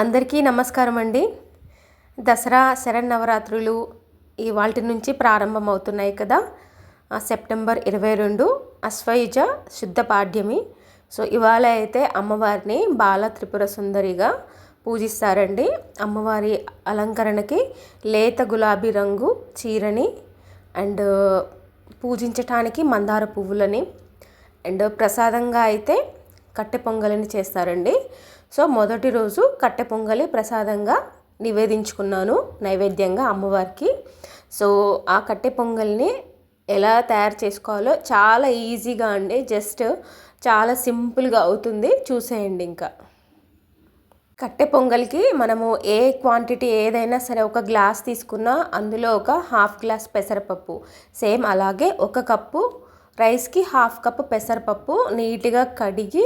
అందరికీ నమస్కారం అండి దసరా శరన్నవరాత్రులు ఇవాటి నుంచి ప్రారంభమవుతున్నాయి కదా. సెప్టెంబర్ ఇరవై రెండు అశ్వయుజ శుద్ధ పాడ్యమి. సో ఇవాళ అయితే అమ్మవారిని బాల త్రిపుర సుందరిగా పూజిస్తారండి. అమ్మవారి అలంకరణకి లేత గులాబీ రంగు చీరని అండ్ పూజించటానికి మందార పువ్వులని. అండ్ ప్రసాదంగా అయితే కట్టె పొంగలిని చేస్తారండి. సో మొదటి రోజు కట్టె పొంగలి ప్రసాదంగా నివేదించుకున్నాను నైవేద్యంగా అమ్మవారికి. సో ఆ కట్టె పొంగల్ని ఎలా తయారు చేసుకోవాలో చాలా ఈజీగా అండి. జస్ట్ చాలా సింపుల్గా అవుతుంది. చూసేయండి ఇంకా. కట్టె పొంగల్కి మనము ఏ క్వాంటిటీ ఏదైనా సరే ఒక గ్లాస్ తీసుకున్నా అందులో ఒక హాఫ్ గ్లాస్ పెసరపప్పు సేమ్ అలాగే ఒక కప్పు రైస్కి హాఫ్ కప్ పెసరపప్పు నీట్గా కడిగి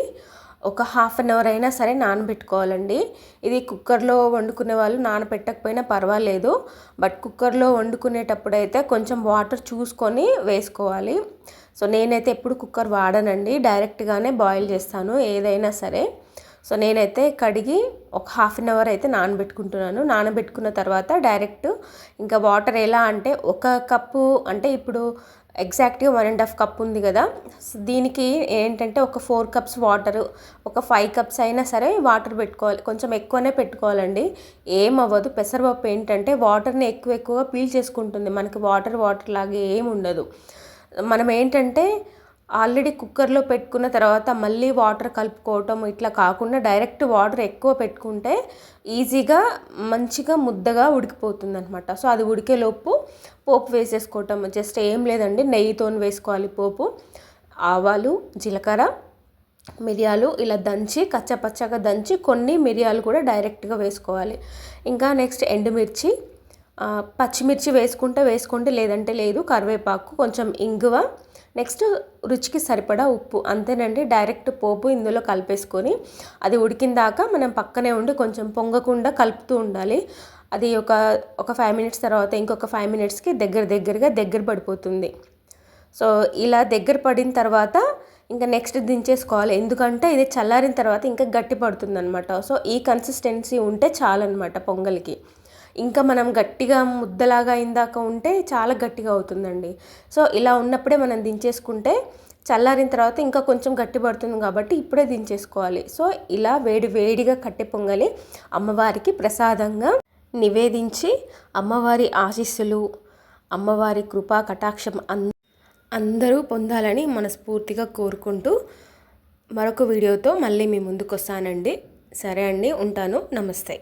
ఒక హాఫ్ అన్ అవర్ అయినా సరే నానబెట్టుకోవాలండి. ఇది కుక్కర్లో వండుకునే వాళ్ళు నానబెట్టకపోయినా పర్వాలేదు. బట్ కుక్కర్లో వండుకునేటప్పుడు అయితే కొంచెం వాటర్ చూసుకొని వేసుకోవాలి. సో నేనైతే ఎప్పుడు కుక్కర్ వాడనండి. డైరెక్ట్గానే బాయిల్ చేస్తాను ఏదైనా సరే. సో నేనైతే కడిగి ఒక హాఫ్ అన్ అవర్ అయితే నానబెట్టుకుంటున్నాను. నానబెట్టుకున్న తర్వాత డైరెక్ట్ ఇంకా వాటర్ ఎలా అంటే ఒక కప్పు అంటే ఇప్పుడు ఎగ్జాక్ట్గా వన్ అండ్ హాఫ్ కప్ ఉంది కదా. దీనికి ఏంటంటే ఒక ఫోర్ కప్స్ వాటర్ ఒక ఫైవ్ కప్స్ అయినా సరే వాటర్ పెట్టుకోవాలి. కొంచెం ఎక్కువనే పెట్టుకోవాలండి. ఏం అవ్వదు పెసరపప్పు ఏంటంటే వాటర్ని ఎక్కువ ఎక్కువగా పీల్ చేసుకుంటుంది. మనకి వాటర్ వాటర్ లాగా ఏం ఉండదు మనం ఏంటంటే ఆల్రెడీ కుక్కర్లో పెట్టుకున్న తర్వాత మళ్ళీ వాటర్ కలుపుకోవటం ఇట్లా కాకుండా డైరెక్ట్ వాటర్ ఎక్కువ పెట్టుకుంటే ఈజీగా మంచిగా ముద్దగా ఉడికిపోతుంది అనమాట సో అది ఉడికేలోపు పోపు వేసేసుకోవటం. జస్ట్ ఏం లేదండి నెయ్యితో వేసుకోవాలి పోపు. ఆవాలు జీలకర్ర మిరియాలు ఇలా దంచి కచ్చపచ్చగా దంచి కొన్ని మిరియాలు కూడా డైరెక్ట్గా వేసుకోవాలి. ఇంకా నెక్స్ట్ ఎండుమిర్చి. పచ్చిమిర్చి వేసుకుంటే వేసుకుంటే లేదంటే లేదు. కరివేపాకు కొంచెం ఇంగువ నెక్స్ట్ రుచికి సరిపడా ఉప్పు అంతేనండి. డైరెక్ట్ పోపు ఇందులో కలిపేసుకొని అది ఉడికిన దాకా మనం పక్కనే ఉండి కొంచెం పొంగకుండా కలుపుతూ ఉండాలి. అది ఒక ఒక ఫైవ్ మినిట్స్ తర్వాత ఇంకొక ఫైవ్ మినిట్స్కి దగ్గర దగ్గరగా దగ్గర పడిపోతుంది. సో ఇలా దగ్గర పడిన తర్వాత ఇంకా నెక్స్ట్ దించేసుకోవాలి. ఎందుకంటే ఇది చల్లారిన తర్వాత ఇంకా గట్టి పడుతుంది అనమాట సో ఈ కన్సిస్టెన్సీ ఉంటే చాలన్నమాట పొంగల్కి. ఇంకా మనం గట్టిగా ముద్దలాగా అయిందాక ఉంటే చాలా గట్టిగా అవుతుందండి. సో ఇలా ఉన్నప్పుడే మనం దించేసుకుంటే చల్లారిన తర్వాత ఇంకా కొంచెం గట్టి పడుతుంది కాబట్టి ఇప్పుడే దించేసుకోవాలి. సో ఇలా వేడి వేడిగా కట్టె పొంగలి అమ్మవారికి ప్రసాదంగా నివేదించి అమ్మవారి ఆశీస్సులు అమ్మవారి కృపా కటాక్షం అందరూ పొందాలని మనస్ఫూర్తిగా కోరుకుంటూ మరొక వీడియోతో మళ్ళీ మీ ముందుకు వస్తానండి సరే అండి ఉంటాను. నమస్తే.